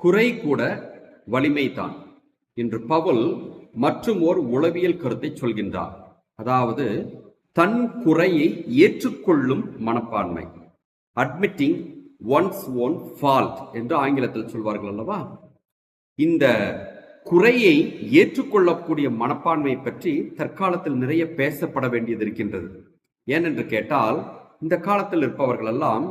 குறை கூட வலிமைதான் என்று பவுல் மற்றும் ஓர் உளவியல் கருத்தை சொல்கின்றார். அதாவது தன் குறையை ஏற்றுக்கொள்ளும் மனப்பான்மை. அட்மிட்டிங் ஒன்ஸ் ஓன் ஃபால்ட் என்று ஆங்கிலத்தில் சொல்வார்கள் அல்லவா? இந்த குறையை ஏற்றுக்கொள்ளக்கூடிய மனப்பான்மை பற்றி தற்காலத்தில் நிறைய பேசப்பட வேண்டியது இருக்கின்றது. ஏனென்று கேட்டால் இந்த காலத்தில் இருப்பவர்கள் எல்லாம்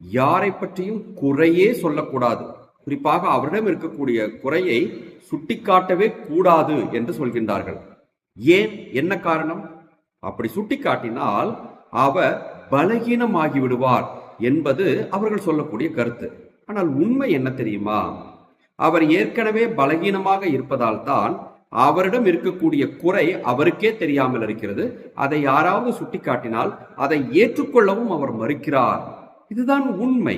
யாரை பற்றியும் குறையே சொல்லக்கூடாது. குறிப்பாக அவரிடம் இருக்கக்கூடிய குறையை சுட்டிக்காட்டவே கூடாது என்று சொல்கின்றார்கள். ஏன்? என்ன காரணம்? அப்படி சுட்டிக்காட்டினால் அவர் பலகீனமாகி விடுவார் என்பது அவர்கள் சொல்லக்கூடிய கருத்து. ஆனால் உண்மை என்ன தெரியுமா? அவர் ஏற்கனவே பலகீனமாக இருப்பதால் தான் அவரிடம் இருக்கக்கூடிய குறை அவருக்கே தெரியாமல் இருக்கிறது. அதை யாராவது சுட்டிக்காட்டினால் அதை ஏற்றுக்கொள்ளவும் அவர் மறுக்கிறார். இதுதான் உண்மை.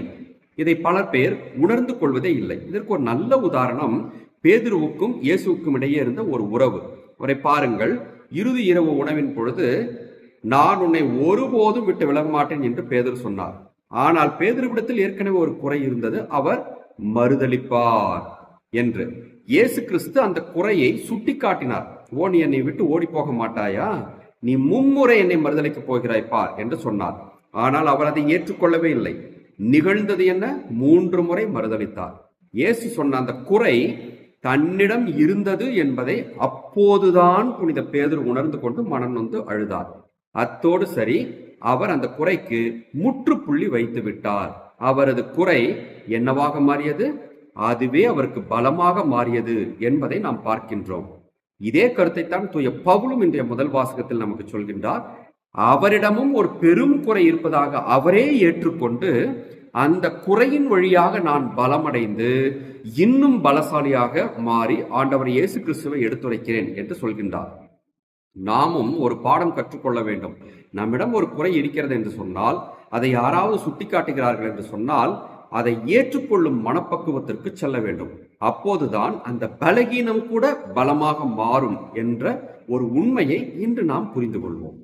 இதை பல பேர் உணர்ந்து கொள்வதே இல்லை. இதற்கு ஒரு நல்ல உதாரணம் பேதுருவுக்கும் இயேசுவுக்கும் இடையே இருந்த ஒரு உறவு. அவரை பாருங்கள். இறுதி இரவு உணவின் பொழுது நான் உன்னை ஒருபோதும் விட்டு விலக மாட்டேன் என்று பேதர் சொன்னார். ஆனால் பேதருவிடத்தில் ஏற்கனவே ஒரு குறை இருந்தது. அவர் மறுதளிப்பார் என்று. இயேசு கிறிஸ்து அந்த குறையை சுட்டி காட்டினார் ஓ நீ என்னை விட்டு ஓடி போக மாட்டாயா? நீ மும்முறை என்னை மறுதளிக்க போகிறாய் பார் என்று சொன்னார். ஆனால் அவர் அதை ஏற்றுக்கொள்ளவே இல்லை. நிகழ்ந்தது என்ன? மூன்று முறை மறுதளித்தார் இயேசு சொன்ன அந்த குறை தன்னிடம் இருந்தது என்பதை அப்போதுதான் புனித பேதர் உணர்ந்து கொண்டு மனம் நொந்து அழுதார். அத்தோடு சரி அவர் அந்த குறைக்கு முற்றுப்புள்ளி வைத்து விட்டார். அவரது குறை என்னவாக மாறியது? அதுவே அவருக்கு பலமாக மாறியது என்பதை நாம் பார்க்கின்றோம். இதே கருத்தை தான் தூய பவுலும் இன்றைய முதல் வாசகத்தில் நமக்கு சொல்கின்றார். அவரிடமும் ஒரு பெரும் குறை இருப்பதாக அவரே ஏற்றுக்கொண்டு அந்த குறையின் வழியாக நான் பலமடைந்து இன்னும் பலசாலியாக மாறி ஆண்டவர் இயேசு கிறிஸ்துவை எடுத்துரைக்கிறேன் என்று சொல்கின்றார். நாமும் ஒரு பாடம் கற்றுக்கொள்ள வேண்டும். நம்மிடம் ஒரு குறை இருக்கிறது என்று சொன்னால் அதை யாராவது சுட்டிக்காட்டுகிறார்கள் என்று சொன்னால் அதை ஏற்றுக்கொள்ளும் மனப்பக்குவத்திற்கு செல்ல வேண்டும். அப்போதுதான் அந்த பலகீனம் கூட பலமாக மாறும் என்ற ஒரு உண்மையை இன்று நாம் புரிந்து கொள்வோம்.